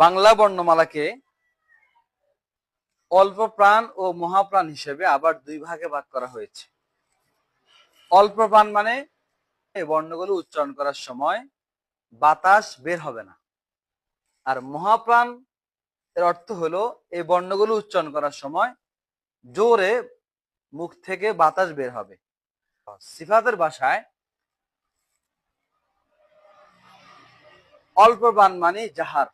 বাংলা বর্ণমালাকে অল্প প্রাণ ও মহাপ্রাণ হিসেবে আবার দুই ভাগে ভাগ করা হয়েছে। অল্প প্রাণ মানে এই বর্ণগুলো উচ্চারণ করার সময় বাতাস বের হবে না। আর মহাপ্রাণ এর অর্থ হলো এই বর্ণগুলো উচ্চারণ করার সময় জোরে মুখ থেকে বাতাস বের হবে। সিফাতের ভাষায় অল্প প্রাণ মানে জাহার।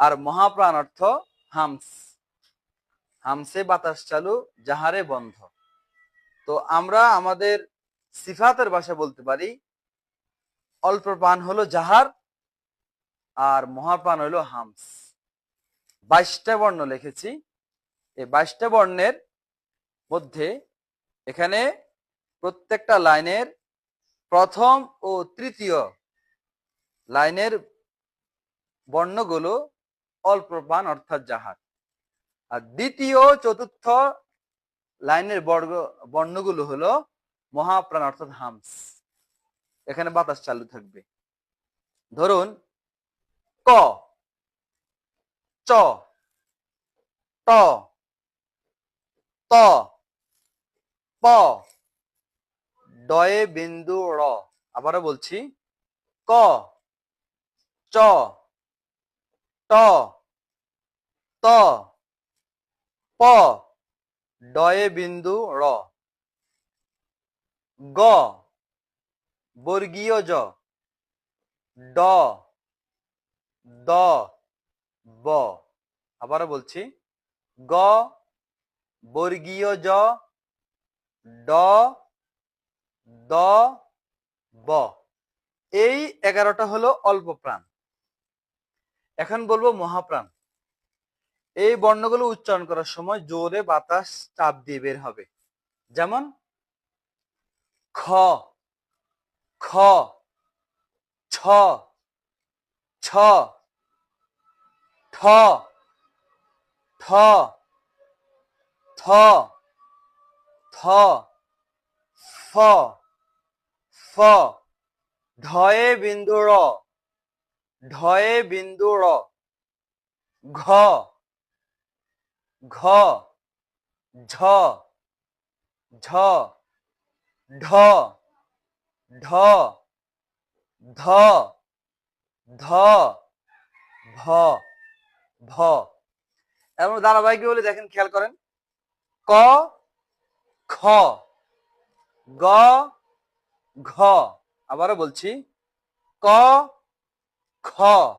আর মহাপ্রাণ অর্থ হামস। হামসে বাতাস চালু জাহারে বন্ধ। তো আমরা আমাদের সিফাতের ভাষা বলতে পারি, অল্প প্রাণ হলো জাহার আর মহাপ্রাণ হলো হামস। বাইশটা বর্ণ লিখেছি। এই বাইশটা বর্ণের মধ্যে এখানে প্রত্যেকটা লাইনের প্রথম ও তৃতীয় লাইনের বর্ণগুলো অল্প অর্থাৎ জাহার আর দ্বিতীয় চতুর্থ লাইনের বর্গ, বর্ণগুলো হলো মহাপ্রাণ অর্থাৎ হামস। এখানে বাতাস চালু থাকবে। ধরুন, ক, চ, ট, ত, প ডয়ে বিন্দু র। আবারও বলছি, ক, চ ট ত, প, ডয়ে বিন্দু র। গ, বর্গীয় জ। ড, দ, ব। আবারও বলছি। গ, বর্গীয় জ, ড, দ, ব। এই এগারোটা হলো অল্প প্রাণ। এখন বলব মহাপ্রাণ। এই বর্ণগুলো উচ্চারণ করার সময় জোরে বাতাস চাপ দিয়ে বের হবে। যেমন, খ খ, ছ ছ, ঠ ঠ থ থ ফ ফ ঢয়ে বিন্দু র। ঢয়ে বিন্দু র ঘ। ঘ। ঝ। ঝ। ঢ ঢ ধ। ধ। ভ। ভ। এবং ধারাবাহিক বলে দেখেন, খেয়াল করেন। ক। খ। গ। ঘ। আবারও বলছি। ক। খ